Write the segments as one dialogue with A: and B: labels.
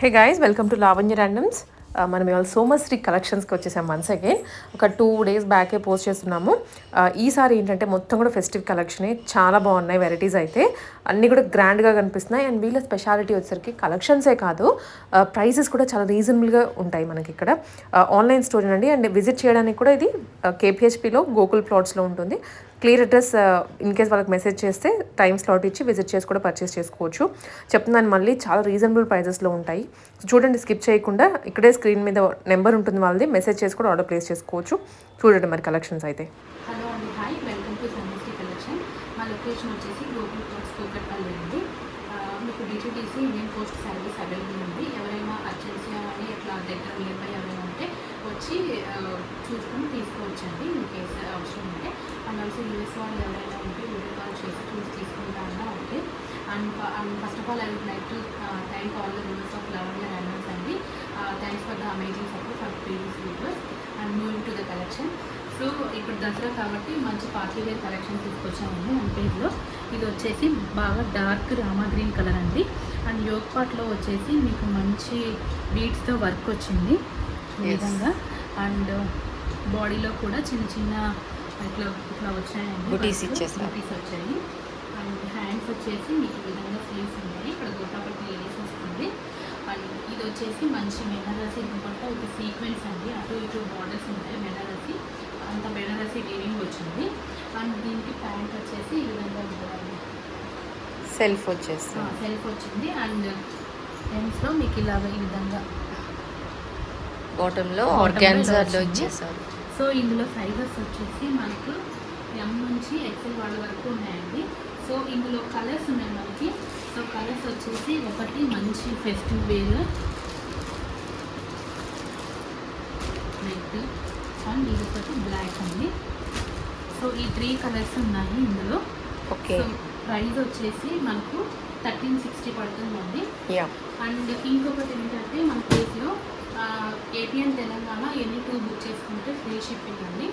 A: Hey guys welcome to Lavanya randoms మనం ఇవాళ సోమశ్రీ కలెక్షన్స్కి వచ్చేసాం వన్స్ అగైన్ ఒక టూ డేస్ బ్యాకే పోస్ట్ చేస్తున్నాము. Uh, ఈసారి ఏంటంటే మొత్తం కూడా ఫెస్టివ్ కలెక్షనే చాలా బాగున్నాయి వెరైటీస్ అయితే. అన్నీ కూడా గ్రాండ్గా కనిపిస్తున్నాయి. అండ్ వీళ్ళ స్పెషాలిటీ వచ్చేసరికి కలెక్షన్సే కాదు. Uh, ప్రైసెస్ కూడా చాలా రీజనబుల్గా ఉంటాయి మనకి ఇక్కడ. ఆన్లైన్ స్టోర్ అండి అండ్ విజిట్ చేయడానికి కూడా ఇది కేపిహెచ్పిలో గోకుల్ ప్లాట్స్లో ఉంటుంది. క్లియర్ అడ్రస్ ఇన్ కేస్ వాళ్ళకి మెసేజ్ చేస్తే టైం స్లాట్ ఇచ్చి విజిట్ చేసి కూడా పర్చేస్ చేసుకోవచ్చు. చెప్తున్నాను మళ్ళీ చాలా రీజనబుల్ ప్రైజెస్లో ఉంటాయి. చూడండి స్కిప్ చేయకుండా ఇక్కడే స్క్రీన్ మీద నెంబర్ ఉంటుంది వాళ్ళది మెసేజ్ చేసి కూడా ఆర్డర్ ప్లేస్ చేసుకోవచ్చు. చూడండి మరి కలెక్షన్స్ అయితే.
B: హలో అండి హాయ్. Welcome to collection. మా లొకేషన్ వచ్చేసి కూకట్పల్లి అండి. మీకు DTDC Indian post service available ఉంది. ఎవరైనా అర్జెన్సీ అని అట్లా దగ్గర నియర్ బై ఎవరైనా ఉంటే వచ్చి చూసుకొని తీసుకోవచ్చండి ఇన్ కేసు అవసరం ఉంటే. అండ్ ఆల్సో యూఎస్ వాళ్ళు ఎవరైనా ఉంటే వీడియో కాల్ చేసి చూసి తీసుకుంటారన్నా okay. And and first of all I would like to thank all the rules of Lavanya randoms అండి. Thanks for the amazing support for previous videos. And moving to the collection. So ఇప్పుడు దసరా కాబట్టి మంచి party wear collection తీసుకొచ్చామండి మన పేరులో. ఇది వచ్చేసి బాగా dark Rama green colour అండి. అండ్ యోగ్ పాట్లో వచ్చేసి మీకు మంచి బీడ్స్తో వర్క్ వచ్చింది. విధంగా. అండ్ బాడీలో కూడా చిన్న చిన్న ఇట్లా ఇట్లా వచ్చాయండి. బూటీస్ వచ్చాయి. అండ్ హ్యాండ్స్ వచ్చేసి మీకు ఈ విధంగా స్లీవ్స్ ఉన్నాయి. ఇక్కడ గోటాపట్టి లేస్ వస్తుంది. అండ్ ఇది వచ్చేసి మంచి బెనారసి దుపట్టా ఒక సీక్వెన్స్ అండి. అటు ఇటు బార్డర్స్ ఉంటాయి బెనారసి. అంత బెనారసి వీవింగ్ వచ్చింది. అండ్ దీనికి ప్యాంట్ వచ్చేసి ఈ విధంగా
A: సెల్ఫ్ వచ్చేస్తుంది.
B: సెల్ఫ్ వచ్చింది. అండ్ ఎండ్స్లో మీకు ఇలాగ ఈ విధంగా
A: బాటంలో
B: Bottom లో
A: ఆర్గాన్జాలో
B: ఇలా వచ్చింది.
A: ఇచ్చేసారు
B: సో ఇందులో సైజెస్ వచ్చేసి మనకు ఎం నుంచి ఎక్సెల్ వాళ్ళ వరకు ఉన్నాయండి. సో ఇందులో కలర్స్ ఉన్నాయి మనకి. సో కలర్స్ వచ్చేసి ఒకటి మంచి ఫెస్టివ్ వేర్ రెడ్ అండ్ ఇది ఒకటి బ్లాక్ అండి. సో ఈ త్రీ కలర్స్ ఉన్నాయి ఇందులో.
A: ఓకే.
B: ప్రైస్ వచ్చేసి మనకు థర్టీన్ సిక్స్టీ పడుతుందండి. అండ్ ఇంకొకటి ఏంటంటే మన ప్లేస్లో ఏపీఎన్ తెలంగాణ ఎన్ని టూ బుక్ చేసుకుంటే ఫ్రీ షిప్పింగ్ అండి.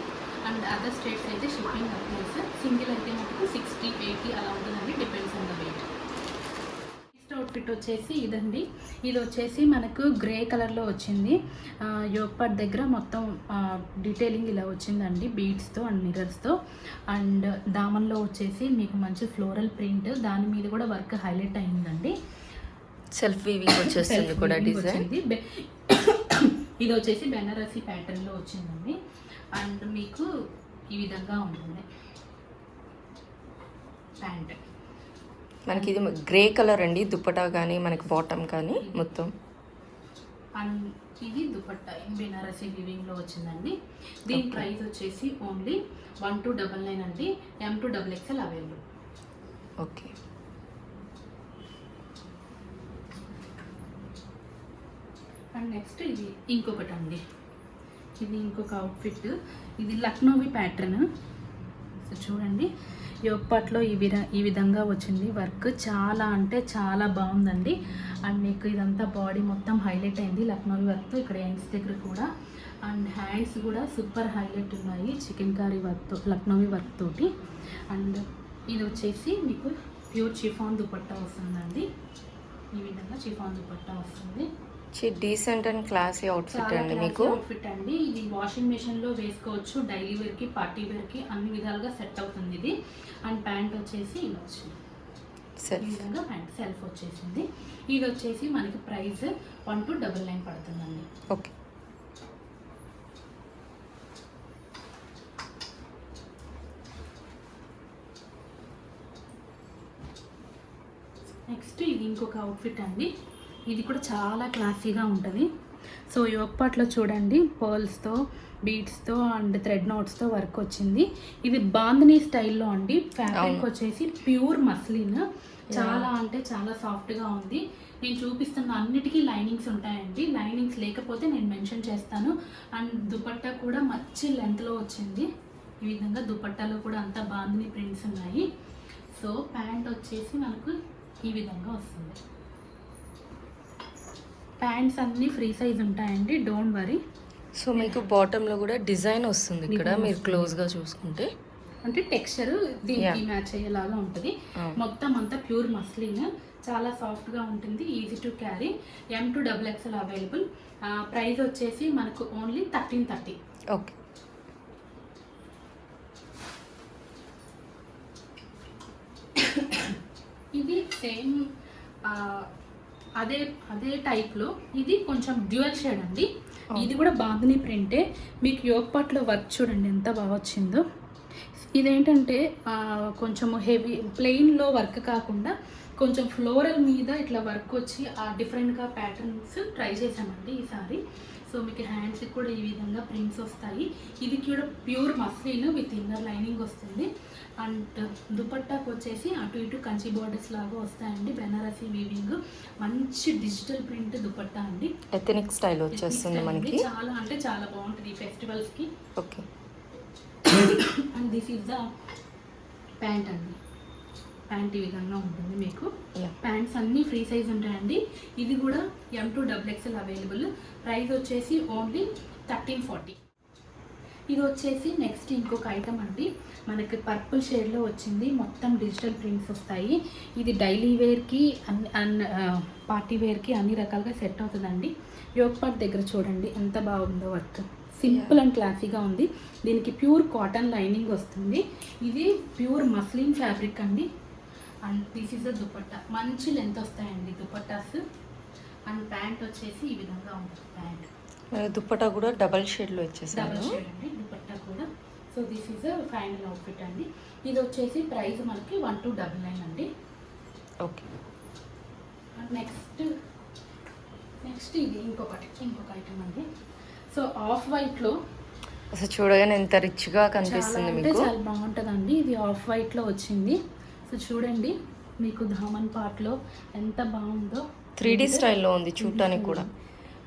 B: అండ్ అదర్ స్టేట్స్ అయితే షిప్పింగ్ అప్లైస్. సింగిల్ అయితే మటుకు సిక్స్టీ ఎయిటీ అలా ఉంటుందండి depends on the weight next outfit వచ్చేసి ఇదండి. ఇది వచ్చేసి మనకు గ్రే కలర్లో వచ్చింది. యోగపాట్ దగ్గర మొత్తం డీటెయిలింగ్ ఇలా వచ్చిందండి బీడ్స్తో అండ్ మిరర్స్తో అండ్ దామన్లో వచ్చేసి మీకు మంచి ఫ్లోరల్ ప్రింట్ దాని మీద కూడా వర్క్ హైలైట్ అయిందండి.
A: సెల్ఫ్ వీవింగ్ వచ్చేస్తుంది కూడా డిజైన్
B: ఇది వచ్చేసి బెనారసీ ప్యాటర్న్లో వచ్చిందండి. అండ్ మీకు ఈ విధంగా ఉంటుంది. ప్యాంట్.
A: మనకి ఇది గ్రే కలర్ అండి దుప్పటా కానీ మనకి బాటమ్ కానీ మొత్తం.
B: అండ్ ఇది దుపట్టా బెనారసీ వివింగ్లో వచ్చిందండి. దీని. ప్రైస్ వచ్చేసి only one two double nine అండి M two double XL available.
A: Okay.
B: And next ఇది ఇంకొకటి అండి ఇది ఇంకొక అవుట్ఫిట్ ఇది లక్నోవి ప్యాటర్న్ సో చూడండి యోగపాట్లో ఈ విధ ఈ విధంగా వచ్చింది వర్క్. చాలా అంటే చాలా బాగుందండి. అండ్ మీకు ఇదంతా బాడీ మొత్తం హైలైట్ అయింది లక్నోవి వర్క్తో ఇక్కడ ఎండ్స్ దగ్గర కూడా. అండ్ హ్యాండ్స్ కూడా సూపర్ హైలైట్ ఉన్నాయి చికెన్ కర్రీ వర్క్తో లక్నోవి వర్క్ తోటి. అండ్ ఇది వచ్చేసి మీకు ప్యూర్ చిఫాన్ దుపట్టా వస్తుందండి. ఈ విధంగా చిఫాన్ దుపట్టా వస్తుంది.
A: డీసెంట్ అండ్ క్లాసీ అవుట్ఫిట్ అండి మీకు.
B: అవుట్ఫిట్ అండి. ఇది వాషింగ్ మెషిన్లో వేసుకోవచ్చు. డైలీ వేర్కి పార్టీ వేర్కి అన్ని విధాలుగా సెట్ అవుతుంది ఇది. అండ్ ప్యాంట్ వచ్చేసి ఇలా వచ్చింది. ఈ
A: సెల్ఫ్
B: విధంగా ప్యాంట్ సెల్ఫ్ వచ్చేసింది. ఇది వచ్చేసి మనకి price one two double nine పడుతుందండి.
A: ఓకే
B: నెక్స్ట్ ఇది ఇంకొక అవుట్ఫిట్ అండి. ఇది కూడా చాలా క్లాసీగా ఉంటుంది. సో యోగపాట్లో చూడండి పర్ల్స్తో బీడ్స్తో అండ్ థ్రెడ్ నోట్స్తో వర్క్ వచ్చింది. ఇది బాంధనీ స్టైల్లో అండి. ఫ్యాబ్రిక్. వచ్చేసి ప్యూర్ మస్లిన్. చాలా అంటే చాలా సాఫ్ట్గా ఉంది. నేను చూపిస్తున్న అన్నిటికీ లైనింగ్స్ ఉంటాయండి. లైనింగ్స్ లేకపోతే నేను మెన్షన్ చేస్తాను. అండ్ దుపట్టా కూడా మంచి లెంత్లో వచ్చింది. ఈ విధంగా దుపట్టాలో కూడా అంతా బాంధనీ ప్రింట్స్ ఉన్నాయి. సో ప్యాంట్ వచ్చేసి మనకు ఈ విధంగా వస్తుంది. ప్యాంట్స్ అన్నీ ఫ్రీ సైజ్ ఉంటాయండి డోంట్ వరీ
A: సో మీకు బాటంలో కూడా డిజైన్ వస్తుంది ఇక్కడ మీరు. క్లోజ్గా చూసుకుంటే
B: అంటే టెక్స్చర్ దీనికి. మ్యాచ్ అయ్యేలాగా ఉంటుంది
A: Ah.
B: మొత్తం అంతా ప్యూర్ మస్లిన్ చాలా సాఫ్ట్గా ఉంటుంది easy to carry M two double XL available price వచ్చేసి మనకు ఓన్లీ థర్టీన్ థర్టీ
A: ఓకే
B: ఇది సేమ్ అదే అదే టైప్లో ఇది కొంచెం డ్యూయల్ షేడ్ అండి. ఇది కూడా బాగుంది ప్రింటే. మీకు యోగ పట్లో వర్క్ చూడండి ఎంత బాగా వచ్చిందో. ఇదేంటంటే ఆ, కొంచెం హెవీ ప్లెయిన్లో వర్క్ కాకుండా కొంచెం ఫ్లోరల్ మీద ఇట్లా వర్క్ వచ్చి ఆ డిఫరెంట్గా ప్యాటర్న్స్ ట్రై చేసామండి ఈసారి. సో మీకు హ్యాండ్స్కి కూడా ఈ విధంగా ప్రింట్స్ వస్తాయి. ఇది కూడా pure muslin with inner lining వస్తుంది. అండ్ దుపట్టాకు వచ్చేసి అటు ఇటు కంచి బోర్డర్స్ లాగా వస్తాయండి. బెనారసీ వీవింగ్. మంచి డిజిటల్ ప్రింట్ దుపట్టా అండి.
A: ఎథనిక్ స్టైల్ వచ్చేస్తుంది మనకి.
B: చాలా అంటే చాలా బాగుంటుంది ఈ ఫెస్టివల్స్కి
A: okay.
B: And this is the pant అండి. ప్యాంట్ ఈ విధంగా ఉంటుంది మీకు. ప్యాంట్స్ అన్నీ ఫ్రీ సైజ్ ఉంటాయండి. ఇది కూడా M two double XL available price వచ్చేసి ఓన్లీ థర్టీన్ ఫార్టీ ఇది వచ్చేసి నెక్స్ట్ ఇంకొక ఐటమ్ అండి. మనకి పర్పుల్ షేడ్లో వచ్చింది. మొత్తం డిజిటల్ ప్రింట్స్ వస్తాయి. ఇది డైలీ వేర్కి అన్ని అన్ పార్టీ వేర్కి అన్ని రకాలుగా సెట్ అవుతుందండి. యోగ్ పార్ట్ దగ్గర చూడండి. ఎంత బాగుందో వర్క్ సింపుల్ అండ్ క్లాసీగా ఉంది. దీనికి ప్యూర్ కాటన్ లైనింగ్ వస్తుంది. ఇది ప్యూర్ మస్లిన్ ఫ్యాబ్రిక్ అండి. And this is the dupatta. మంచి లెంత్ వస్తాయండి దుపట్టాస్. అండ్ ప్యాంట్ వచ్చేసి ఈ విధంగా ఉంటుంది ప్యాంట్.
A: దుప్పటా కూడా డబల్ షేడ్లో
B: డబల్
A: వచ్చేసాను
B: షేడ్ అండి దుపట్టా కూడా. So this is final outfit అండి. ఇది వచ్చేసి ప్రైస్ మనకి వన్ టూ డబల్ నైన్ అండి.
A: ఓకే.
B: నెక్స్ట్ నెక్స్ట్ ఇది ఇంకొకటి ఇంకొక ఐటమ్ అండి. సో ఆఫ్ వైట్లో
A: అసలు చూడగానే ఎంత రిచ్గా కనిపిస్తుంది
B: అంటే
A: మీకు.
B: చాలా బాగుంటుందండి. ఇది ఆఫ్ వైట్లో వచ్చింది. సో చూడండి మీకు ధామన్ పార్ట్లో ఎంత బాగుందో.
A: త్రీ డీ స్టైల్లో ఉంది చూడటానికి కూడా.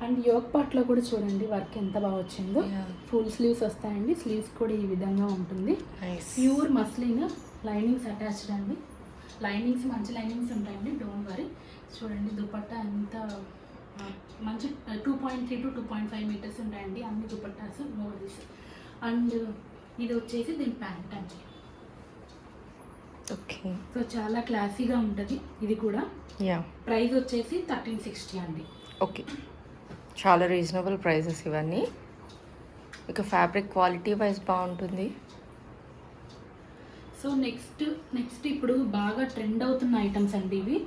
B: అండ్ యోగ్ పార్ట్లో కూడా చూడండి వర్క్ ఎంత బాగా వచ్చిందో. ఫుల్ స్లీవ్స్ వస్తాయండి. స్లీవ్స్ కూడా ఈ విధంగా ఉంటుంది. ప్యూర్ మస్లిన్ లైనింగ్స్ అటాచ్డ్ అండి. లైనింగ్స్ మంచి లైనింగ్స్ ఉంటాయండి. Don't worry. చూడండి దుపట్టా ఎంత మంచి two point three to two point five metres ఉంటాయండి. అన్ని దుపట్టాస్ నోరీస్ అండ్ ఇది వచ్చేసి దీని ప్యాంట్ అండి.
A: ఓకే.
B: సో చాలా క్లాసీగా ఉంటుంది. ఇది కూడా.
A: యా
B: ప్రైస్ వచ్చేసి థర్టీన్ సిక్స్టీ అండి.
A: ఓకే. చాలా రీజనబుల్ ప్రైసెస్ ఇవన్నీ. ఇక ఫ్యాబ్రిక్ క్వాలిటీ వైజ్ బాగుంటుంది.
B: సో నెక్స్ట్ నెక్స్ట్ ఇప్పుడు బాగా ట్రెండ్ అవుతున్న ఐటమ్స్ అండి ఇవి.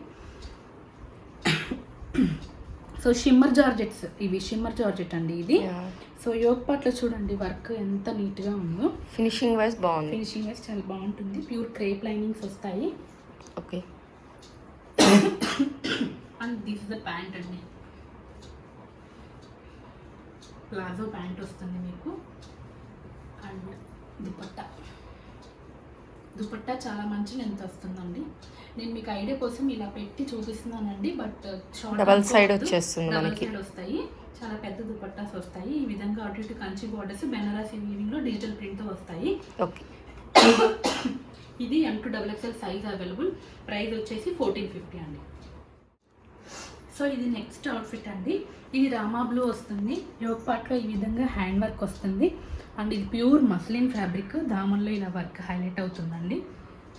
B: So shimmer georgettes. ఇవి షిమ్మర్ జార్జెట్ అండి ఇది. సో యోగ్ పాట్లో చూడండి వర్క్ ఎంత నీట్గా ఉందో.
A: ఫినిషింగ్ వైజ్ బాగుంది.
B: ఫినిషింగ్ వైస్ చాలా బాగుంటుంది. ప్యూర్ క్రేప్ లైనింగ్స్ వస్తాయి.
A: Okay
B: and this the pant అండి. ప్లాజో ప్యాంట్ వస్తుంది మీకు. అండ్ దుపట్టా. దుపట్టా చాలా మంచి లెంత్ వస్తుందండి. నేను మీకు ఐడియా కోసం ఇలా పెట్టి చూపిస్తున్నానండి బట్
A: Double side వచ్చేస్తుంది
B: డబల్
A: మనకి.
B: సైడ్ వస్తాయి. చాలా పెద్ద దుపట్టాస్ వస్తాయి. ఈ విధంగా అటు ఇటు కంచి బోర్డర్స్ బెనారసీ వీవింగ్లో డిజిటల్ ప్రింట్ వస్తాయి.
A: ఓకే.
B: ఇది M to double XL size available price వచ్చేసి ఫోర్టీన్ ఫిఫ్టీ అండి. సో ఇది నెక్స్ట్ అవుట్ఫిట్ అండి. ఇది రామా బ్లూ వస్తుంది. యోగ్ పార్ట్లో ఈ విధంగా హ్యాండ్ వర్క్ వస్తుంది. అండ్ ఇది ప్యూర్ మస్లిన్ ఫ్యాబ్రిక్ దామన్లో ఇలా వర్క్ హైలైట్ అవుతుందండి.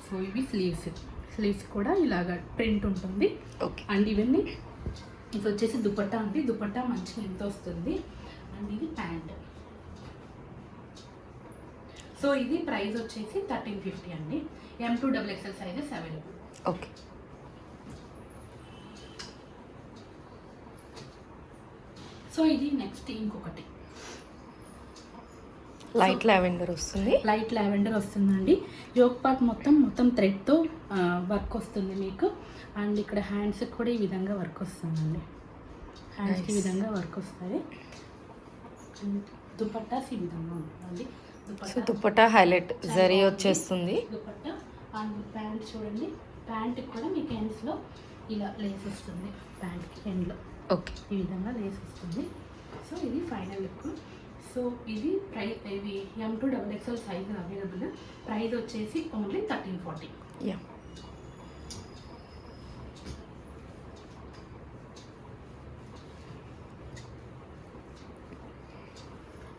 B: సో ఇవి స్లీవ్స్. స్లీవ్స్ కూడా ఇలాగ ప్రింట్ ఉంటుంది.
A: ఓకే.
B: అండ్ ఇవన్నీ ఇది వచ్చేసి దుపట్టా అండి. దుపట్టా మంచిగా ఎంత వస్తుంది? అండ్ ఇది ప్యాంట్. సో ఇది ప్రైస్ వచ్చేసి థర్టీన్ ఫిఫ్టీ అండి. M two double XL sizes available
A: okay.
B: So ఇది నెక్స్ట్ ఇంకొకటి.
A: లైట్ లావెండర్ వస్తుంది.
B: లైట్ లావెండర్ వస్తుందండి. జోక్ పార్ట్ మొత్తం మొత్తం థ్రెడ్తో వర్క్ వస్తుంది మీకు. అండ్ ఇక్కడ హ్యాండ్స్కి కూడా ఈ విధంగా వర్క్ వస్తుందండి. హ్యాండ్స్కి ఈ. విధంగా వర్క్ వస్తుంది దుపట్టాస్ ఈ విధంగా ఉంటుందండి.
A: So
B: dupatta
A: dupatta highlight zari. వచ్చేస్తుంది.
B: దుపట్టా అండ్ ప్యాంట్ చూడండి. ప్యాంట్కి కూడా మీకు ఎండ్స్లో ఇలా లేస్ వస్తుంది. ప్యాంట్కి ఎండ్లో
A: ఓకే
B: ఈ విధంగా లేస్ వస్తుంది. సో ఇది ఫైనల్ లుక్ సో ఇది ప్రైస్ ఇది M two double XL size available price వచ్చేసి only thirteen forty
A: yeah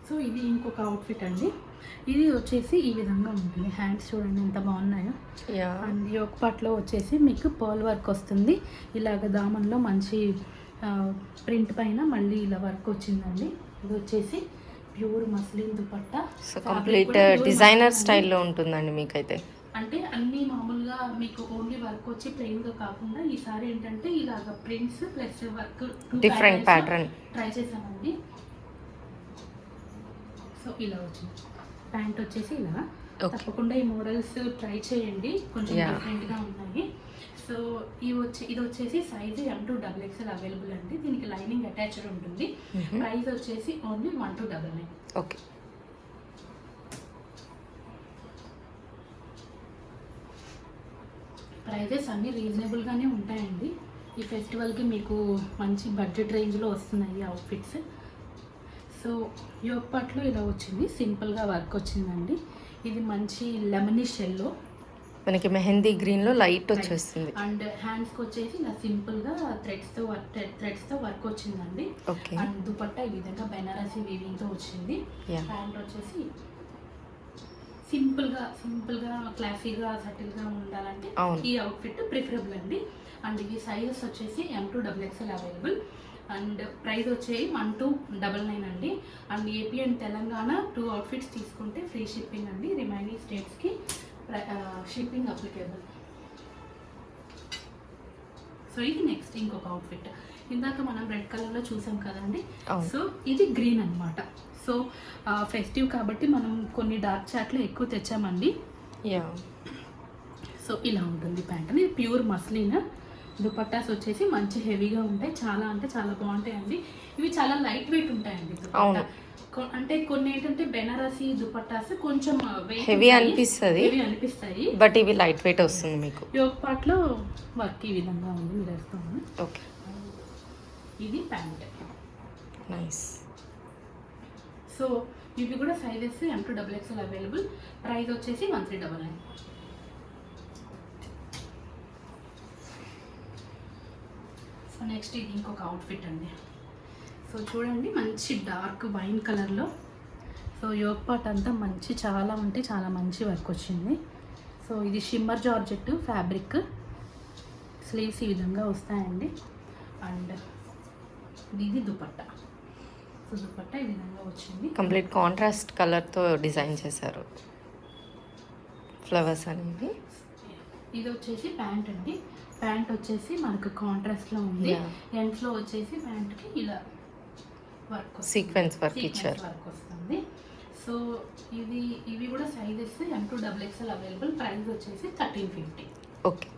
B: so ఇది ఇంకొక అవుట్ఫిట్ అండి. ఇది వచ్చేసి ఈ విధంగా ఉంటుంది. హ్యాండ్స్ చూడండి ఎంత బాగున్నాయో. అండ్ ఈ ఒక పాటలో వచ్చేసి మీకు పర్ల్ వర్క్ వస్తుంది. ఇలాగ దామన్లో మంచి ప్రింట్ పైన మళ్ళీ ఇలా వర్క్ వచ్చిందండి. ఇది వచ్చేసి pure muslin dupatta.
A: So complete designer స్టైల్లో ఉంటుందండి మీకైతే.
B: అంటే అన్ని మామూలుగా మీకు ఓన్లీ వర్క్ వచ్చి ప్లెయిన్గా కాకుండా ఈసారి ఏంటంటే ఇలాగ prints plus work
A: different pattern
B: try చేశానండి సో ఇలా వచ్చింది. ప్యాంట్ వచ్చేసి ఇలా. తప్పకుండా ఈ మోడల్స్ ట్రై చేయండి. కొంచెం
A: Yeah.
B: డిఫరెంట్గా ఉన్నాయి. సో ఇవి వచ్చి ఇది వచ్చేసి size M two double XL available అండి. దీనికి లైనింగ్ అటాచ్డ్ ఉంటుంది. ప్రైస్ వచ్చేసి only one two double nine
A: okay
B: prices అన్నీ రీజనబుల్గానే ఉంటాయండి. ఈ ఫెస్టివల్కి మీకు మంచి బడ్జెట్ రేంజ్లో వస్తున్నాయి అవుట్ఫిట్స్ సో యోగపాట్లో ఇలా వచ్చింది. సింపుల్గా వర్క్ వచ్చిందండి. ఇది మంచి లెమనిష్ ఎల్లో
A: మనకి మెహందీ గ్రీన్లో లైట్ వచ్చేస్తుంది.
B: అండ్ హ్యాండ్స్కి వచ్చేసి ఇలా సింపుల్గా థ్రెడ్స్తో వర్క్ థ్రెడ్స్తో వర్క్ వచ్చిందండి.
A: ఓకే
B: అండ్ దుపట్టా ఈ విధంగా బెనారసీ వీవింగ్తో వచ్చింది. ప్యాంట్ వచ్చేసి సింపుల్గా సింపుల్గా క్లాసీగా సటిల్గా ఉండాలంటే. ఈ అవుట్ఫిట్ ప్రిఫరబుల్ అండి. అండ్ ఈ సైజెస్ వచ్చేసి M two double XL available and price వచ్చేసి వన్ టూ డబల్ నైన్ అండి. And AP and Telangana two outfits తీసుకుంటే ఫ్రీ షిప్పింగ్ అండి. రిమైనింగ్ స్టేట్స్కి షిప్పింగ్ అప్లికేబుల్ సో ఇది నెక్స్ట్ ఇంకొక అవుట్ఫిట్ ఇందాక మనం రెడ్ కలర్లో చూసాం కదండి. సో ఇది గ్రీన్ అన్నమాట. సో ఫెస్టివ్ కాబట్టి మనం కొన్ని డార్క్ చాట్లు ఎక్కువ తెచ్చామండి. సో ఇలా ఉంటుంది ప్యాంట్. ఇది ప్యూర్ మస్లిన్ దుపట్టాస్ వచ్చేసి మంచి హెవీగా ఉంటాయి. చాలా అంటే చాలా బాగుంటాయండి. ఇవి చాలా లైట్ వెయిట్ ఉంటాయండి.
A: అవును.
B: అంటే కొన్ని ఏంటంటే బెనారసి దుపట్టాస్ కొంచెం ఉంటాయి.
A: అనిపిస్తది.
B: అనిపిస్తాయి.
A: బట్ ఇవి లైట్ వెయిట్ వస్తుంది మీకు.
B: యోగ పాటలో వర్క్ ఈ విధంగా ఉంది. మీరు వేస్తాము
A: ఓకే.
B: ఇది ప్యాంట్.
A: నైస్.
B: సో ఇవి కూడా sizes M to double XL available price వచ్చేసి one three double nine. So next ఇది ఇంకొక అవుట్ఫిట్ అండి. సో చూడండి మంచి డార్క్ వైన్ కలర్లో సో యోగ్ పాట్ అంతా మంచి చాలా అంటే చాలా మంచి వర్క్ వచ్చింది. సో ఇది షిమ్మర్ జార్జెట్ ఫ్యాబ్రిక్ స్లీవ్స్ ఈ విధంగా వస్తాయండి. అండ్ ఇది దుపట్టా. సో దుపట్టా ఈ విధంగా వచ్చింది.
A: కంప్లీట్ కాంట్రాస్ట్ కలర్తో డిజైన్ చేశారు. ఫ్లవర్స్ అనేవి.
B: ఇది వచ్చేసి ప్యాంట్ అండి. ప్యాంట్ వచ్చేసి మనకు కాంట్రాస్ట్లో ఉంది.
A: Yeah.
B: ఎండ్స్లో వచ్చేసి ప్యాంట్కి ఇలా వర్క్
A: సీక్వెన్స్ వర్క్ ఇచ్చారు.
B: వర్క్ వస్తుంది. సో ఇది ఇవి కూడా sizes M two double XL available price వచ్చేసి thirteen fifty
A: okay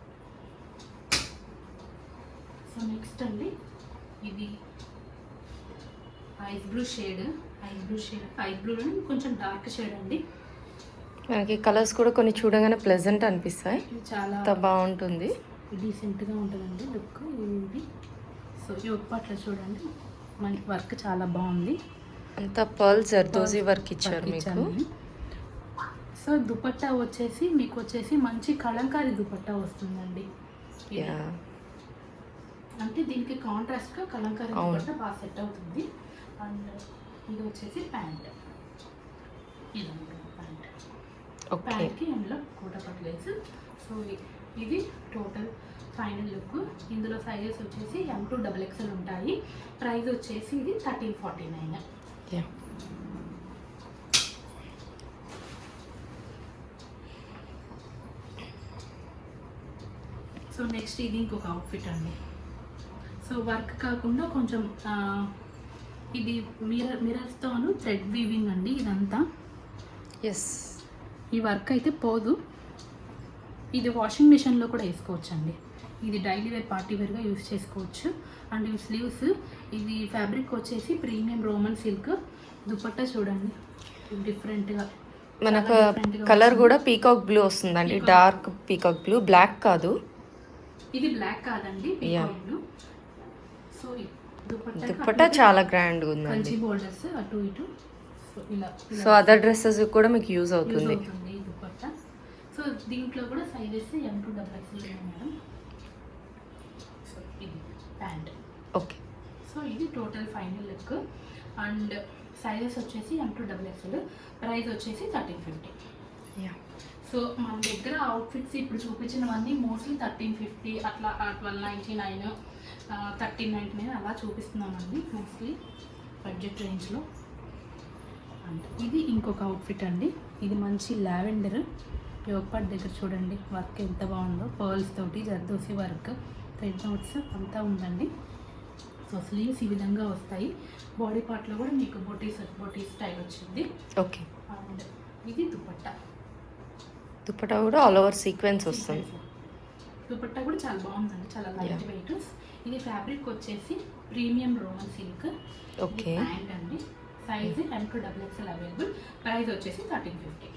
B: so next అండి. ఇది ice blue shade ice blue shade ice blue కొంచెం డార్క్ షేడ్ అండి.
A: మనకి కలర్స్ కూడా కొన్ని చూడగానే ప్లెజెంట్ అనిపిస్తాయి.
B: చాలా
A: బాగుంటుంది.
B: డీసెంట్గా ఉంటుందండి. లుక్ ఇది సో ఈ ఒప్పట్లో చూడండి. మనకి వర్క్ చాలా బాగుంది.
A: అంత పర్ల్ జర్దోజీ వర్క్ ఇచ్చారు మీకు.
B: సో దుపట్టా వచ్చేసి మీకు వచ్చేసి మంచి కలంకారీ దుపట్టా వస్తుందండి. అంటే దీనికి కాంట్రాస్ట్గా కలంకారీ. దుపట్టా బాగా సెట్ అవుతుంది. అండ్ ఇది వచ్చేసి ప్యాంట్. ఇది ప్యాంట్. ప్యాంట్కి అందులో కూట పట్లేస్ సో ఇది టోటల్ ఫైనల్ లుక్ ఇందులో సైజెస్ వచ్చేసి ఎం టూ డబల్ ఎక్స్ఎల్ ఉంటాయి. ప్రైస్ వచ్చేసి ఇది thirteen forty nine so next ఇది ఇంకొక అవుట్ఫిట్ అండి. సో వర్క్ కాకుండా కొంచెం ఇది మిరర్ మిరర్స్తోను థ్రెడ్ వీవింగ్ అండి ఇదంతా.
A: ఎస్
B: ఈ వర్క్ అయితే పోదు. ఇది వాషింగ్ మిషన్లో కూడా వేసుకోవచ్చు అండి ఇది డైలీ వేర్ పార్టీ వేర్గా యూస్ చేసుకోవచ్చు. అండ్ ఈ స్లీవ్స్ ఇది ఫ్యాబ్రిక్ వచ్చేసి ప్రీమియం రోమన్ సిల్క్ దుపట్టా చూడండి. డిఫరెంట్గా
A: మనకు కలర్ కూడా పీకాక్ బ్లూ వస్తుందండి. డార్క్ పీకాక్ బ్లూ బ్లాక్ కాదు.
B: ఇది బ్లాక్ కాదండి. సో ఈ దుపట్టా
A: చాలా గ్రాండ్
B: ఇటు. సో
A: అదర్ డ్రెస్సెస్ కూడా మీకు యూజ్ అవుతుంది.
B: సో దీంట్లో కూడా sizes M to double XL madam. So ఇది ప్యాంట్.
A: ఓకే
B: సో ఇది total final look and sizes వచ్చేసి M to double XL price వచ్చేసి థర్టీన్ ఫిఫ్టీ
A: యా
B: సో మన దగ్గర అవుట్ఫిట్స్ ఇప్పుడు చూపించినవన్నీ మోస్ట్లీ థర్టీన్ ఫిఫ్టీ అట్లా twelve ninety nine thirteen ninety nine అలా చూపిస్తున్నామండి మోస్ట్లీ బడ్జెట్ రేంజ్లో అండ్ ఇది ఇంకొక అవుట్ఫిట్ అండి. ఇది మంచి లావెండర్. యోగపాట్ దగ్గర చూడండి. వర్క్ ఎంత బాగుందో. పర్ల్స్ తోటి జర్దోసి వర్క్. థ్రెడ్ నోట్స్ అంతా ఉందండి. సో స్లీవ్స్ ఈ విధంగా వస్తాయి. బాడీ పార్ట్లో కూడా మీకు బొటీస్ బొటీ స్టైల్ వచ్చింది.
A: ఓకే
B: అండ్ ఇది దుపట్టా.
A: దుపట్టా కూడా ఆల్ ఓవర్ సీక్వెన్స్ వస్తుంది.
B: దుపట్టా కూడా చాలా బాగుందండి. చాలా లైట్. వెయిట్ ఇది ఫ్యాబ్రిక్ వచ్చేసి premium Roman silk
A: okay
B: pant అండి. Size M to double XL available price వచ్చేసి థర్టీన్ ఫిఫ్టీ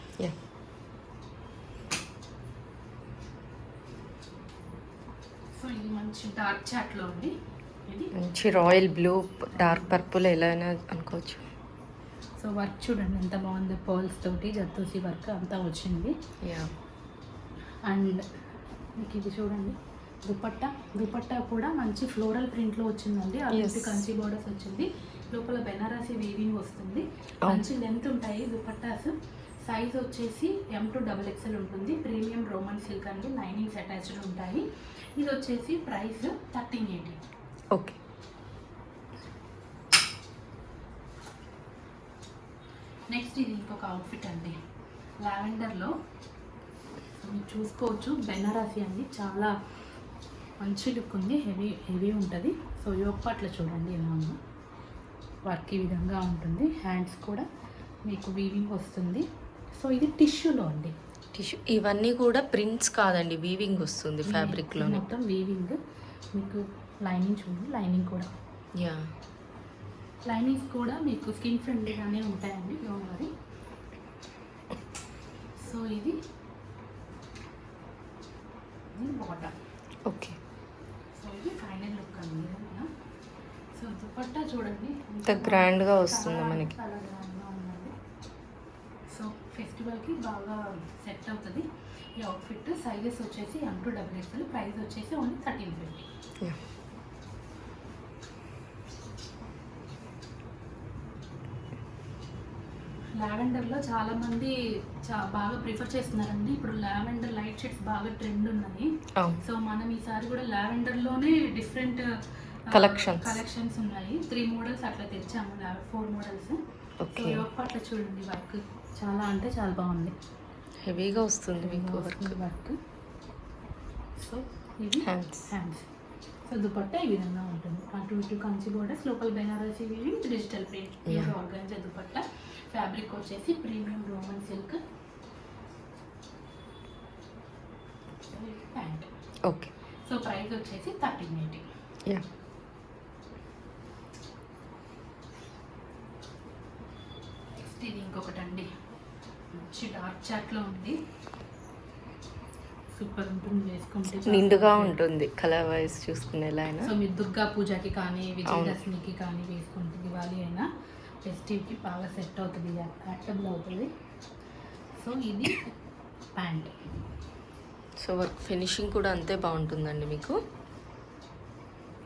B: సో ఇది మంచి డార్క్ చాట్లో ఉంది. ఇది
A: మంచి రాయల్ బ్లూ డార్క్ పర్పుల్ ఎలా అయినా అనుకోవచ్చు.
B: సో వర్క్ చూడండి ఎంత బాగుంది. పర్ల్స్ తోటి జర్దోసి వర్క్ అంతా వచ్చింది.
A: యా
B: అండ్ మీకు ఇది చూడండి దుపట్టా. దుపట్టా కూడా మంచి ఫ్లోరల్ ప్రింట్లో వచ్చిందండి.
A: Yes.
B: కంచి బోర్డర్స్ వచ్చింది. లోపల బెనారసి వీవింగ్ వస్తుంది. మంచి లెంత్ ఉంటాయి దుపట్టాస్. సైజ్ వచ్చేసి ఎం టు డబుల్ ఎక్స్ఎల్ ఉంటుంది. ప్రీమియం రోమన్ సిల్క్ అండి లైనింగ్స్ అటాచ్డ్ ఉంటాయి. ఇది వచ్చేసి price thirteen eighty
A: okay.
B: Next ఇది ఇంకొక అవుట్ఫిట్ అండి. లావెండర్లో మీరు చూసుకోవచ్చు. బెనారసి అండి. చాలా మంచి లుక్ ఉంది. హెవీ హెవీ ఉంటుంది. సో యోగపాట్లో చూడండి ఎలా ఉందో. వర్క్ ఈ విధంగా ఉంటుంది. హ్యాండ్స్ కూడా మీకు వీవింగ్ వస్తుంది. సో ఇది టిష్యూలో అండి.
A: టిష్యూ ఇవన్నీ కూడా ప్రింట్స్ కాదండి వీవింగ్ వస్తుంది ఫ్యాబ్రిక్లోనే.
B: మొత్తం వీవింగ్. మీకు లైనింగ్ చూడండి లైనింగ్ కూడా.
A: యా.
B: లైనింగ్స్ కూడా మీకు స్కిన్ ఫ్రెండ్లీగానే ఉంటాయండి వరీ. సో ఇది బాటమ్
A: ఓకే.
B: సో ఇది ఫైనల్ లుక్ అండి? సో దుపట్టా చూడండి.
A: ఇంత గ్రాండ్గా వస్తుంది మనకి
B: చాలా గ్రాండ్గా ఉందండి సో ఫెస్టివల్కి బాగా సెట్ అవుతుంది. ఈ అవుట్ఫిట్ సైజెస్ వచ్చేసి M to double XL price వచ్చేసి ఓన్లీ థర్టీన్ ఫిఫ్టీ లావెండర్లో చాలా మంది చా బాగా ప్రిఫర్ చేస్తున్నారండి. ఇప్పుడు లావెండర్ లైట్ షేడ్స్ బాగా ట్రెండ్ ఉన్నాయి. సో మనం ఈసారి కూడా లావెండర్లోనే డిఫరెంట్
A: Collections.
B: కలెక్షన్స్. ఉన్నాయి. త్రీ మోడల్స్ అట్లా తెచ్చాము ఫోర్ మోడల్స్. So
A: okay.
B: అట్లా చూడండి వర్క్. చాలా అంటే చాలా బాగుంది.
A: హెవీగా వస్తుంది మీకు వర్క్.
B: వర్క్. సో ఇది
A: హ్యాండ్స్
B: హ్యాండ్స్ సో దుపట్టా ఈ విధంగా ఉంటుంది. అటు ఇటు కంచి బోర్డర్స్ లోపల Banarasi weaving digital print. Organza dupatta. Fabric వచ్చేసి premium Roman silk pant
A: okay
B: so price వచ్చేసి థర్టీన్ ఎయిటీ
A: యా
B: నెక్స్ట్ ఇది ఇంకొకటి అండి మంచి డార్క్ చాట్లో ఉంది. సూపర్ ఉంటుంది వేసుకుంటే
A: నిండుగా ఉంటుంది కలర్ వైజ్ చూసుకునేలా అయినా.
B: సో మీరు దుర్గా పూజకి కానీ. విజయదశమికి కానీ వేసుకుంటే దివాళీ అయినా ఫెస్టివ్కి బాగా సెట్ అవుతుంది. యాక్టబుల్ అవుతుంది సో ఇది ప్యాంట్
A: సో వర్క్ ఫినిషింగ్ కూడా అంతే బాగుంటుందండి మీకు.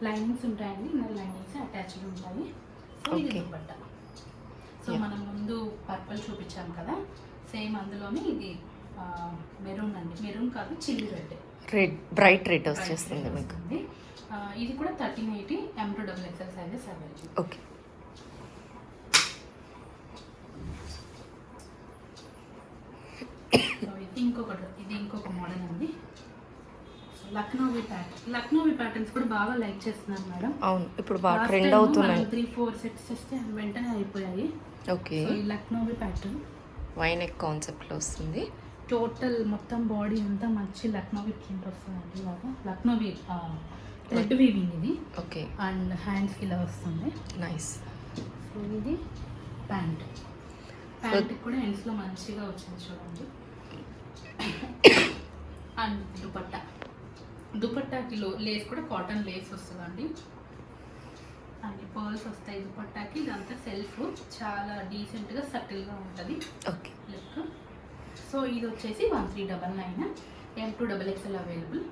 B: లైనింగ్స్ ఉంటాయండి. ఇన్నర్ లైనింగ్స్ అటాచ్డ్ ఉంటాయి. సో ఇది. దుపట్టా. సో. మనం ముందు పర్పుల్ చూపించాం కదా. సేమ్ అందులోనే ఇది మెరూన్ అండి. మెరూన్ కాదు chilli red.
A: Red bright red వచ్చేస్తుంది మీకు.
B: ఇది కూడా thirteen eighty M to double XL sizes available
A: okay.
B: ఇది ఇంకొకటి ఇది ఇంకొక మోడల్ అండి. లక్నోవి ప్యాటర్న్ లక్నోవి ప్యాటర్న్స్ కూడా బాగా లైక్ చేస్తున్నారు మేడం.
A: అవును ఇప్పుడు బాగా ట్రెండ్ అవుతున్నాయి.
B: త్రీ ఫోర్ సెట్స్ అవి వెంటనే అయిపోయాయి.
A: ఓకే.
B: లక్నోవి ప్యాటర్న్
A: వైన్ ఎక్ కాన్సెప్ట్లో వస్తుంది.
B: టోటల్ మొత్తం బాడీ అంతా మంచి లక్నోవి ప్రింట్ వస్తుందండి ఇలాగా లక్నోవి థ్రెడ్ వీవింగ్ ఇది.
A: ఓకే.
B: అండ్ హ్యాండ్స్కి ఇలా వస్తుంది.
A: నైస్.
B: సో ఇది ప్యాంట్. ప్యాంట్ కూడా ఎండ్స్లో మంచిగా వచ్చింది చూడండి. అండ్ దుపట్టా. దుపట్టాకి లో లేస్ కూడా కాటన్ లేస్ వస్తుందండి. అన్ని పర్ల్స్ వస్తాయి దుపట్టాకి. ఇదంతా సెల్ఫ్. చాలా డీసెంట్గా సటిల్గా ఉంటుంది.
A: ఓకే.
B: లుక్ సో ఇది వచ్చేసి one three double nine. M two double XL available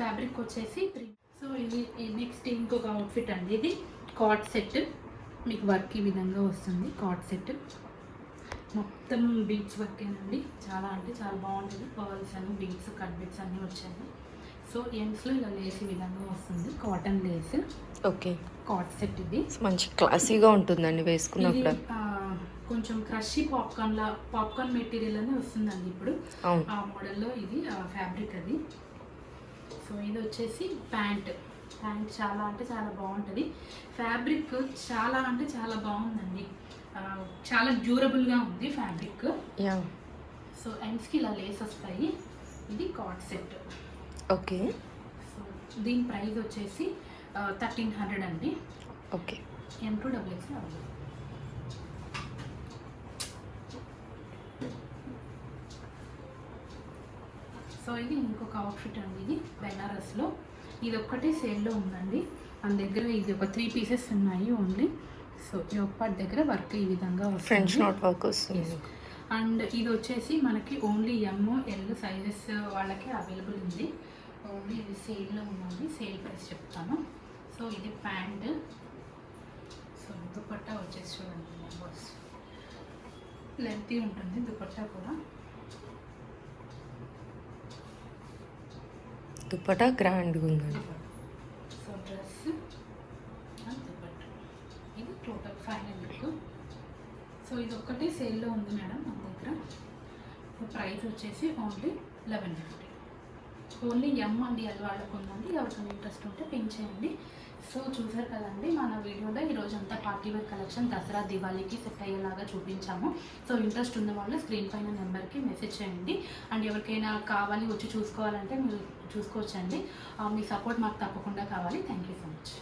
B: fabric వచ్చేసి త్రీ సో ఇది నెక్స్ట్ ఇంకొక అవుట్ఫిట్ అండి ఇది. కాట్ సెట్ మీకు వర్క్ ఈ విధంగా వస్తుంది. కాట్ సెట్ మొత్తం బీట్స్ వర్కేనండి చాలా అంటే చాలా బాగుంటుంది. పర్ల్స్ అని బీట్స్ కట్ బీట్స్ అన్నీ వచ్చాయి. సో ఎండ్స్లో ఇలా లేస్ విధంగా వస్తుంది. Cotton lace
C: okay
B: cot set ఇది.
C: మంచి క్లాసీగా ఉంటుందండి వేసుకున్నప్పుడు.
B: కొంచెం క్రషీ పాప్కార్న్ లా పాప్కార్న్ మెటీరియల్ అని వస్తుందండి ఇప్పుడు. ఆ మోడల్లో ఇది ఫ్యాబ్రిక్ అది. సో ఇది వచ్చేసి ప్యాంట్. ప్యాంట్ చాలా అంటే చాలా బాగుంటుంది. ఫ్యాబ్రిక్ చాలా అంటే చాలా బాగుందండి. చాలా డ్యూరబుల్గా ఉంది ఫ్యాబ్రిక్ సో ఎండ్స్కి ఇలా లేస్ వస్తాయి. ఇది కాట్ సెట్
C: ఓకే.
B: దీని ప్రైస్ వచ్చేసి థర్టీన్ హండ్రెడ్ అండి.
C: Okay.
B: M two double X so ఇది ఇంకొక అవుట్ఫిట్ అండి ఇది బెనారస్లో ఇది ఒక్కటే సేల్లో ఉందండి. మన దగ్గర ఇది ఒక త్రీ పీసెస్ ఉన్నాయి ఓన్లీ సో ఈ ఒక్కటి దగ్గర వర్క్ ఈ విధంగా
C: ఫ్రెంచ్
B: వస్తుంది
C: నోట్ వర్క్ వస్తుంది.
B: అండ్ ఇది వచ్చేసి మనకి ఓన్లీ ఎమ్ ఎల్ సైజెస్ వాళ్ళకి అవైలబుల్ ఉంది. ఓన్లీ ఇది సేల్లో ఉన్నది సేల్ ప్రైస్ చెప్తాను. సో ఇది ప్యాంట్. సో దుపట్టా వచ్చేసి చూడండి నెంబర్స్. లెంతీ ఉంటుంది దుపట్టా కూడా.
C: దుప్పటా గ్రాండ్గా ఉందండి.
B: So dress dupatta. ఇది టోటల్ ఫైనల్ లుక్. సో ఇది ఒక్కటే సేల్లో ఉంది మేడం మన దగ్గర. సో ప్రైస్ వచ్చేసి only eleven fifty. Only M అండి అది వాళ్ళకు ఉందండి. ఎవరికైనా ఇంట్రెస్ట్ ఉంటే పింక్ చేయండి సో చూసారు కదండి మన వీడియోలో ఈరోజు అంతా పార్టీ వేర్ కలెక్షన్ దసరా దివాళీకి సెట్ అయ్యేలాగా చూపించాము. సో ఇంట్రెస్ట్ ఉన్న వాళ్ళు స్క్రీన్ పైన నెంబర్కి మెసేజ్ చేయండి. అండ్ ఎవరికైనా కావాలి వచ్చి చూసుకోవాలంటే మీరు చూసుకోవచ్చండి. మీ సపోర్ట్ మాకు తప్పకుండా కావాలి. Thank you so much